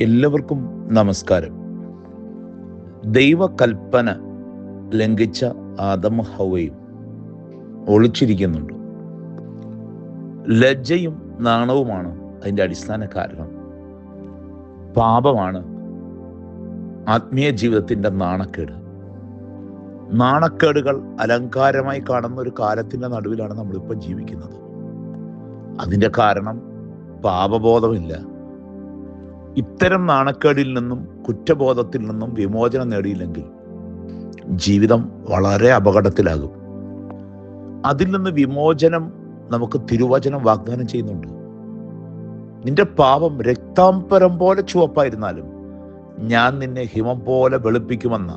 എല്ലാവർക്കും നമസ്കാരം. ദൈവകൽപ്പന ലംഘിച്ച ആദമ ഹവയും ഒളിച്ചിരിക്കുന്നുണ്ട്. ലജ്ജയും നാണവുമാണ് അതിന്റെ അടിസ്ഥാന കാരണം. പാപമാണ് ആത്മീയ ജീവിതത്തിന്റെ നാണക്കേട്. നാണക്കേടുകൾ അലങ്കാരമായി കാണുന്ന ഒരു കാലത്തിന്റെ നടുവിലാണ് നമ്മളിപ്പോൾ ജീവിക്കുന്നത്. അതിന്റെ കാരണം പാപബോധമില്ല. ഇത്തരം നാണക്കേടിൽ നിന്നും കുറ്റബോധത്തിൽ നിന്നും വിമോചനം നേടിയില്ലെങ്കിൽ ജീവിതം വളരെ അപകടത്തിലാകും. അതിൽ നിന്ന് വിമോചനം നമുക്ക് തിരുവചനം വാഗ്ദാനം ചെയ്യുന്നുണ്ട്. നിന്റെ പാപം രക്താംബരം പോലെ ചുവപ്പായിരുന്നാലും ഞാൻ നിന്നെ ഹിമം പോലെ വെളുപ്പിക്കുമെന്ന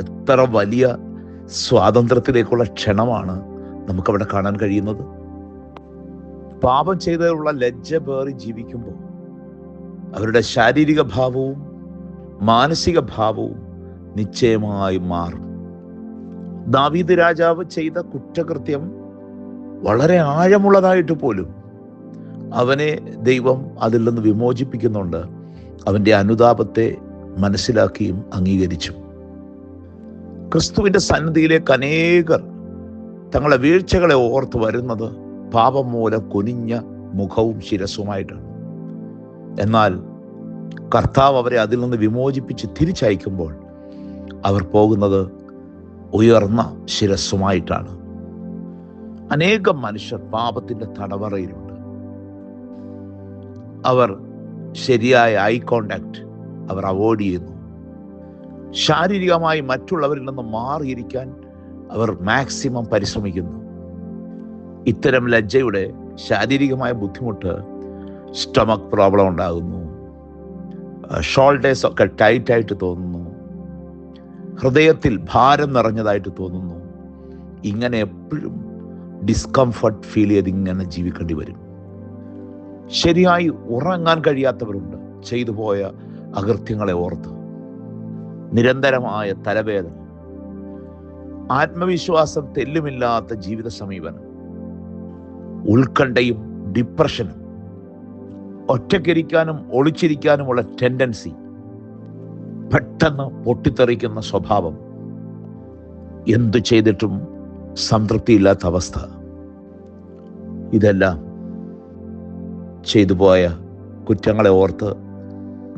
എത്ര വലിയ സ്വാതന്ത്ര്യത്തിലേക്കുള്ള ക്ഷണമാണ് നമുക്കവിടെ കാണാൻ കഴിയുന്നത്. പാപം ചെയ്തതിലുള്ള ലജ്ജ പേറി ജീവിക്കുമ്പോൾ അവരുടെ ശാരീരിക ഭാവവും മാനസിക ഭാവവും നിശ്ചയമായി മാറും. ദാവീദ് രാജാവ് ചെയ്ത കുറ്റകൃത്യം വളരെ ആഴമുള്ളതായിട്ട് പോലും അവനെ ദൈവം അതിൽ നിന്ന് വിമോചിപ്പിക്കുന്നുണ്ട്. അവന്റെ അനുതാപത്തെ മനസ്സിലാക്കിയും അംഗീകരിച്ചു. ക്രിസ്തുവിന്റെ സന്നിധിയിലേക്ക് അനേകർ തങ്ങളുടെ വീഴ്ചകളെ ഓർത്ത് വരുന്നത് പാപം മൂലം കൊനിഞ്ഞ മുഖവും ശിരസുമായിട്ടാണ് എന്നാൽ കർത്താവ് അവരെ അതിൽ നിന്ന് വിമോചിപ്പിച്ച് തിരിച്ചയക്കുമ്പോൾ അവർ പോകുന്നത് ഉയർന്ന ശിരസ്സുമായിട്ടാണ്. അനേകം മനുഷ്യർ പാപത്തിന്റെ തടവറയിലുണ്ട്. അവർ ശരിയായ ഐ കോണ്ടാക്ട് അവർ അവോയ്ഡ് ചെയ്യുന്നു. ശാരീരികമായി മറ്റുള്ളവരിൽ നിന്ന് മാറിയിരിക്കാൻ അവർ മാക്സിമം പരിശ്രമിക്കുന്നു. ഇത്തരം ലജ്ജയുടെ ശാരീരികമായ ബുദ്ധിമുട്ട് സ്റ്റമക് പ്രോബ്ലം ഉണ്ടാകുന്നു. ഷോൾഡേഴ്സ് ഒക്കെ ടൈറ്റ് ആയിട്ട് തോന്നുന്നു. ഹൃദയത്തിൽ ഭാരം നിറഞ്ഞതായിട്ട് തോന്നുന്നു. ഇങ്ങനെ എപ്പോഴും ഡിസ്കംഫർട്ട് ഫീൽ ചെയ്ത് ഇങ്ങനെ ജീവിക്കേണ്ടി വരും. ശരിയായി ഉറങ്ങാൻ കഴിയാത്തവരുണ്ട്. ചെയ്തു പോയ അകൃത്യങ്ങളെ ഓർത്ത്. നിരന്തരമായ തലവേദന. ആത്മവിശ്വാസം തെല്ലുമില്ലാത്ത ജീവിത സമീപനം. ഉത്കണ്ഠയും ഡിപ്രഷനും ഒറ്റയ്ക്കിരിക്കാനും ഒളിച്ചിരിക്കാനുമുള്ള ടെൻഡൻസി പെട്ടെന്ന് പൊട്ടിത്തെറിക്കുന്ന സ്വഭാവം എന്തു ചെയ്തിട്ടും സംതൃപ്തിയില്ലാത്ത അവസ്ഥ. ഇതെല്ലാം ചെയ്തു പോയ കുറ്റങ്ങളെ ഓർത്ത്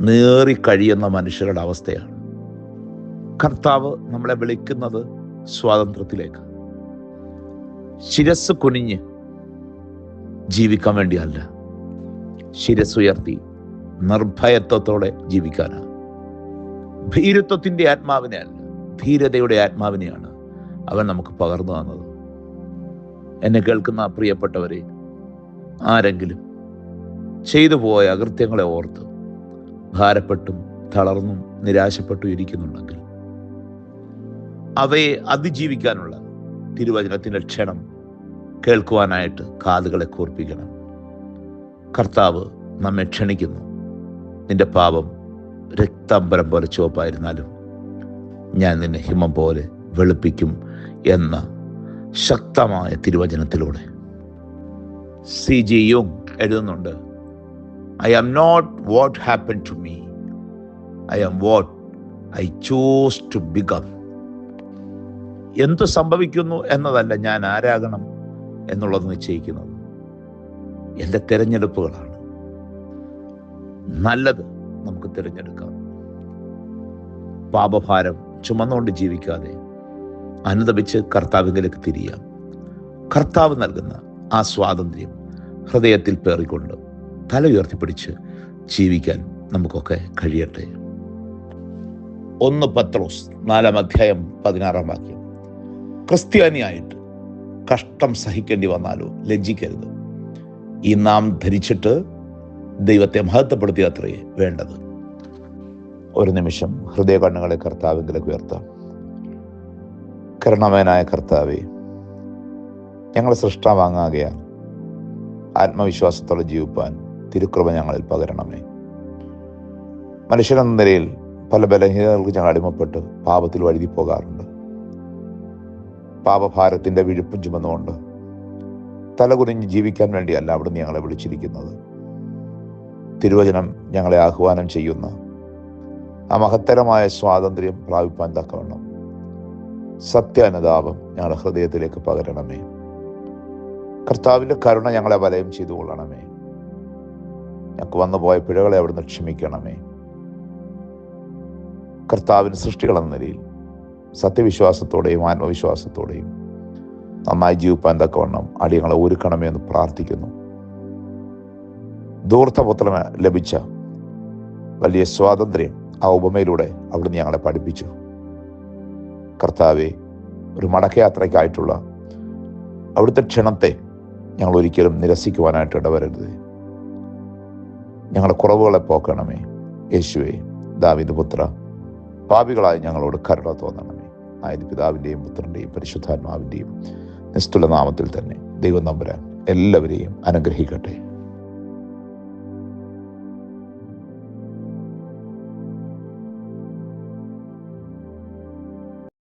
നേറി കഴിയുന്ന മനുഷ്യരുടെ അവസ്ഥയാണ്. കർത്താവ് നമ്മളെ വിളിക്കുന്നത് സ്വാതന്ത്ര്യത്തിലേക്ക്. ശിരസ് കുനിഞ്ഞ് ജീവിക്കാൻ വേണ്ടിയല്ല. ശിരസുയർത്തി നിർഭയത്വത്തോടെ ജീവിക്കാനാണ്. ഭീരുത്വത്തിന്റെ ആത്മാവിനെ അല്ല ധീരതയുടെ ആത്മാവിനെയാണ് അവൻ നമുക്ക് പകർന്നു തന്നത്. എന്നെ കേൾക്കുന്ന പ്രിയപ്പെട്ടവരെ ആരെങ്കിലും ചെയ്തു പോയ അകൃത്യങ്ങളെ ഓർത്ത് ഭാരപ്പെട്ടും തളർന്നും നിരാശപ്പെട്ടും ഇരിക്കുന്നുണ്ടെങ്കിൽ അവയെ അതിജീവിക്കാനുള്ള തിരുവചനത്തിന്റെ ക്ഷണം കേൾക്കുവാനായിട്ട് കാതുകളെ കൂർപ്പിക്കണം. കർത്താവ് നമ്മെ ക്ഷണിക്കുന്നു. നിന്റെ പാപം രക്താംബരം പോലെ ചുവപ്പായിരുന്നാലും ഞാൻ നിന്നെ ഹിമം പോലെ വെളുപ്പിക്കും എന്ന ശക്തമായ തിരുവചനത്തിലൂടെ. സി ജി യുങ് എഴുതുന്നുണ്ട് I am not what happen to me I am what I choose to become എന്തു സംഭവിക്കുന്നു എന്നതല്ല ഞാൻ ആരാകണം എന്നുള്ളത് നിശ്ചയിക്കുന്നത്. എന്റെ തിരഞ്ഞെടുപ്പുകളാണ്. നല്ലത് നമുക്ക് തിരഞ്ഞെടുക്കാം. പാപഭാരം ചുമന്നുകൊണ്ട് ജീവിക്കാതെ അനുദപിച്ച് കർത്താവിലേക്ക് തിരിയാം. കർത്താവ് നൽകുന്ന ആ സ്വാതന്ത്ര്യം ഹൃദയത്തിൽ പേറിക്കൊണ്ട് തല ഉയർത്തിപ്പിടിച്ച് ജീവിക്കാൻ നമുക്കൊക്കെ കഴിയട്ടെ. ഒന്ന് പത്രോസ് നാലാം അധ്യായം പതിനാറാം വാക്യം. ക്രിസ്ത്യാനിയായിട്ട് കഷ്ടം സഹിക്കേണ്ടി വന്നാലോ ലജ്ജിക്കരുത്. ഈ നാം ധരിച്ചിട്ട് ദൈവത്തെ മഹത്വപ്പെടുത്തിയ അത്രയേ വേണ്ടത്. ഒരു നിമിഷം ഹൃദയ കണ്ണുകളെ കർത്താവിലേക്ക് ഉയർത്താം. കരുണമയനായ കർത്താവെ ഞങ്ങൾ സൃഷ്ടാവാങ്ങാകയാൽ ആത്മവിശ്വാസത്തോടെ ജീവിപ്പാൻ തിരുക്കൃപ ഞങ്ങളിൽ പകരണമേ. മനുഷ്യനെന്ന നിലയിൽ പല ബലഹീനതകൾക്ക് ഞങ്ങൾ അടിമപ്പെട്ട് പാപത്തിൽ വഴുതി പോകാറുണ്ട് പാപഭാരത്തിന്റെ വിഴുപ്പും ചുമന്നുകൊണ്ട് തലകുനിഞ്ഞ് ജീവിക്കാൻ വേണ്ടിയല്ല അവിടുന്ന് ഞങ്ങളെ വിളിച്ചിരിക്കുന്നത്. തിരുവചനം ഞങ്ങളെ ആഹ്വാനം ചെയ്യുന്ന ആ മഹത്തരമായ സ്വാതന്ത്ര്യം പ്രാപിപ്പാൻ തക്കവണ്ണം. സത്യാനുതാപം ഞങ്ങളുടെ ഹൃദയത്തിലേക്ക് പകരണമേ. കർത്താവിന്റെ കരുണ ഞങ്ങളെ വലയം ചെയ്തു കൊള്ളണമേ. ഞങ്ങൾക്ക് വന്നു പോയ പിഴകളെ അവിടുന്ന് ക്ഷമിക്കണമേ. കർത്താവിന് സൃഷ്ടികളെന്ന നിലയിൽ സത്യവിശ്വാസത്തോടെയും ആത്മവിശ്വാസത്തോടെയും നന്നായി ജീവിപ്പാൻ തക്കവണ്ണം അടിയങ്ങളെ ഒരുക്കണമേ എന്ന് പ്രാർത്ഥിക്കുന്നു. ദൂർത്തപുത്രന് ലഭിച്ച വലിയ സ്വാതന്ത്ര്യം ആ ഉപമയിലൂടെ അവിടുന്ന് ഞങ്ങളെ പഠിപ്പിച്ചു. കർത്താവെ ഒരു മടക്കയാത്രയ്ക്കായിട്ടുള്ള അവിടുത്തെ ക്ഷണത്തെ ഞങ്ങൾ ഒരിക്കലും നിരസിക്കുവാനായിട്ട് ഇടവരരുത്. ഞങ്ങളുടെ കുറവുകളെ പോക്കണമേ. യേശുവേ ദാവിദ് പുത്ര പാപികളായി ഞങ്ങളോട് കരുണ തോന്നണമേ. ആയത് പിതാവിന്റെയും പുത്രന്റെയും പരിശുദ്ധാത്മാവിന്റെയും നിസ്തുല നാമത്തിൽ തന്നെ ദൈവം നമ്പുരാൻ എല്ലാവരെയും അനുഗ്രഹിക്കട്ടെ.